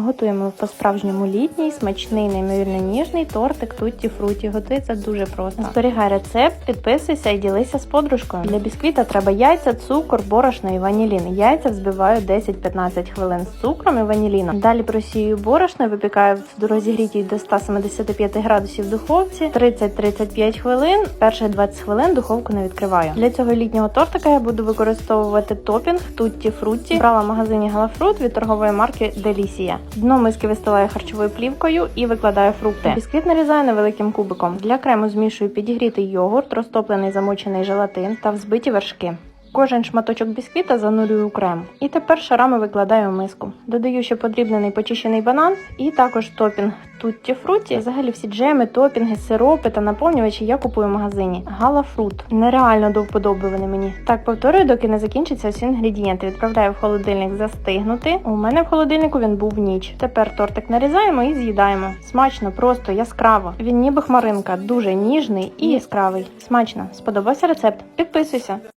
Готуємо по-справжньому літній, смачний, неймовірно ніжний тортик тутті фруті. Готується дуже просто. Зберігай рецепт, підписуйся і ділися з подружкою. Для бісквіта треба яйця, цукор, борошно і ванілін. Яйця взбиваю 10-15 хвилин з цукром і ваніліном. Далі просію борошно випікаю в розігрітій до 175 градусів духовці 30-35 хвилин. Перших 20 хвилин духовку не відкриваю. Для цього літнього тортика я буду використовувати топінг тутті фруті. Брала в магазині Галафрут від торгової марки Делісія. Дно миски вистилаю харчовою плівкою і викладаю фрукти. Бісквіт нарізаю невеликим кубиком. Для крему змішую підігрітий йогурт, розтоплений замочений желатин та взбиті вершки. Кожен шматочок бісквіта занурюю у крем. І тепер шарами викладаю в миску. Додаю ще подрібнений почищений банан і також топінг тутті фруті. Взагалі всі джеми, топінги, сиропи та наповнювачі я купую в магазині. Гала фрут. Нереально до вподоби вони мені. Так повторюю, доки не закінчаться всі інгредієнти. Відправляю в холодильник застигнути. У мене в холодильнику він був ніч. Тепер тортик нарізаємо і з'їдаємо. Смачно, просто яскраво. Він ніби хмаринка, дуже ніжний і яскравий. Смачно. Сподобався рецепт? Підписуйся.